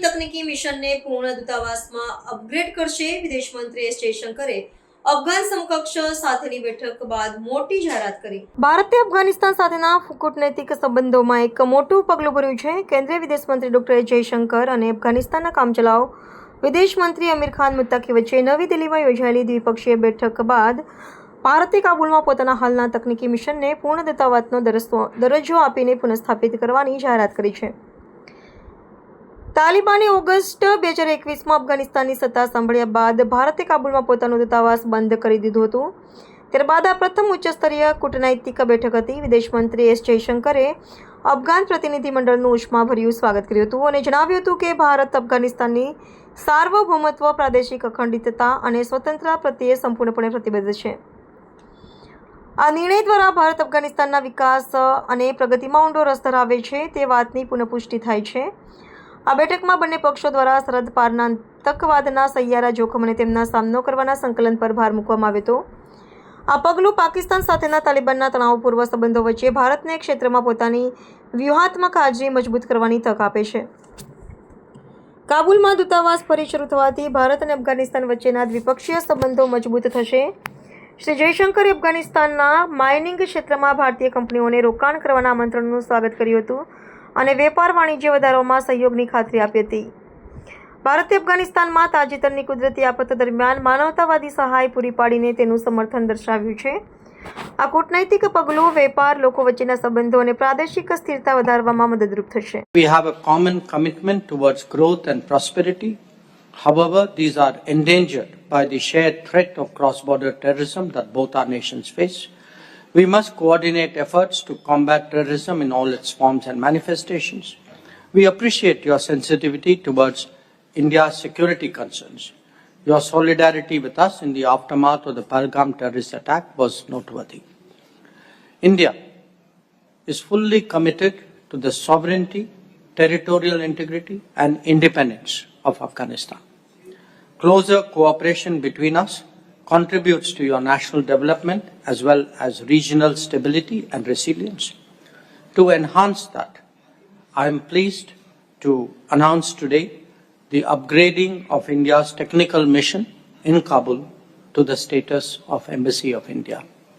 તકનીકી મિશનને પૂર્ણ દૂતાવાસમાં અપગ્રેડ કરશે. વિદેશ મંત્રી એસ જયશંકરે અફઘાન સમકક્ષ સાથેની બેઠક બાદ મોટી જાહેરાત કરી. ભારતે અફઘાનિસ્તાન સાથેના કૂટનૈતિક સંબંધોમાં એક મોટું પગલું ભર્યું છે. કેન્દ્રીય વિદેશ મંત્રી ડોક્ટર એસ જયશંકર અને અફઘાનિસ્તાનના કામચલાઉ વિદેશ મંત્રી અમીર ખાન મુત્તાકી વચ્ચે નવી દિલ્હીમાં યોજાયેલી દ્વિપક્ષીય બેઠક બાદ ભારતે કાબુલમાં પોતાના હાલના તકનીકી મિશનને પૂર્ણ દૂતાવાસનો દરજ્જો આપીને પુનઃસ્થાપિત કરવાની જાહેરાત કરી છે. તાલિબાને ઓગસ્ટ બે હજાર એકવીસમાં અફઘાનિસ્તાનની સત્તા સંભાળ્યા બાદ ભારતે કાબુલમાં પોતાનું દૂતાવાસ બંધ કરી દીધું હતું. ત્યારબાદ આ પ્રથમ ઉચ્ચસ્તરીય કૂટનૈતિક બેઠક હતી. વિદેશમંત્રી એસ જયશંકરે અફઘાન પ્રતિનિધિમંડળનું ઉષ્માભર્યું સ્વાગત કર્યું હતું અને જણાવ્યું હતું કે ભારત અફઘાનિસ્તાનની સાર્વભૌમત્વ, પ્રાદેશિક અખંડિતતા અને સ્વતંત્રતા પ્રત્યે સંપૂર્ણપણે પ્રતિબદ્ધ છે. આ નિર્ણય દ્વારા ભારત અફઘાનિસ્તાનના વિકાસ અને પ્રગતિમાં ઊંડો રસ ધરાવે છે તે વાતની પુનઃપુષ્ટિ થાય છે. આ બેઠકમાં બંને પક્ષો દ્વારા સરહદ પારના આતંકવાદના સહિયારા જોખમ અને તેમના સામનો કરવાના સંકલન પર ભાર મૂકવામાં આવ્યો હતો. આ પગલું પાકિસ્તાન સાથેના તાલિબાનના તણાવપૂર્વ સંબંધો વચ્ચે ભારતને ક્ષેત્રમાં પોતાની વ્યૂહાત્મક હાજરી મજબૂત કરવાની તક આપે છે. કાબુલમાં દૂતાવાસ ફરી શરૂ થવાથી ભારત અને અફઘાનિસ્તાન વચ્ચેના દ્વિપક્ષીય સંબંધો મજબૂત થશે. શ્રી જયશંકરે અફઘાનિસ્તાનના માઇનિંગ ક્ષેત્રમાં ભારતીય કંપનીઓને રોકાણ કરવાના આમંત્રણનું સ્વાગત કર્યું હતું. અને વેપાર વાણિજ્ય વધારવામાં સહયોગની ખાતરી આપી હતી ભારતે અફઘાનિસ્તાનમાં તાજેતરની કુદરતી આફત દરમિયાન માનવતાવાદી સહાય પૂરી પાડીને તેનું સમર્થન દર્શાવ્યું છે આ કૂટનૈતિક પગલું વેપાર લોકો વચ્ચેના સંબંધો અને પ્રાદેશિક સ્થિરતા વધારવામાં મદદરૂપ થશે We have a common commitment towards growth and prosperity. However, these are endangered by the shared threat of cross border terrorism that both our nations face. We must coordinate efforts to combat terrorism in all its forms and manifestations. We appreciate your sensitivity towards India's security concerns. Your solidarity with us in the aftermath of the Pahalgam terrorist attack was noteworthy. India is fully committed to the sovereignty, territorial integrity, and independence of Afghanistan. Closer cooperation between us contributes to your national development as well as regional stability and resilience. To enhance that, I am pleased to announce today the upgrading of India's technical mission in Kabul to the status of Embassy of India.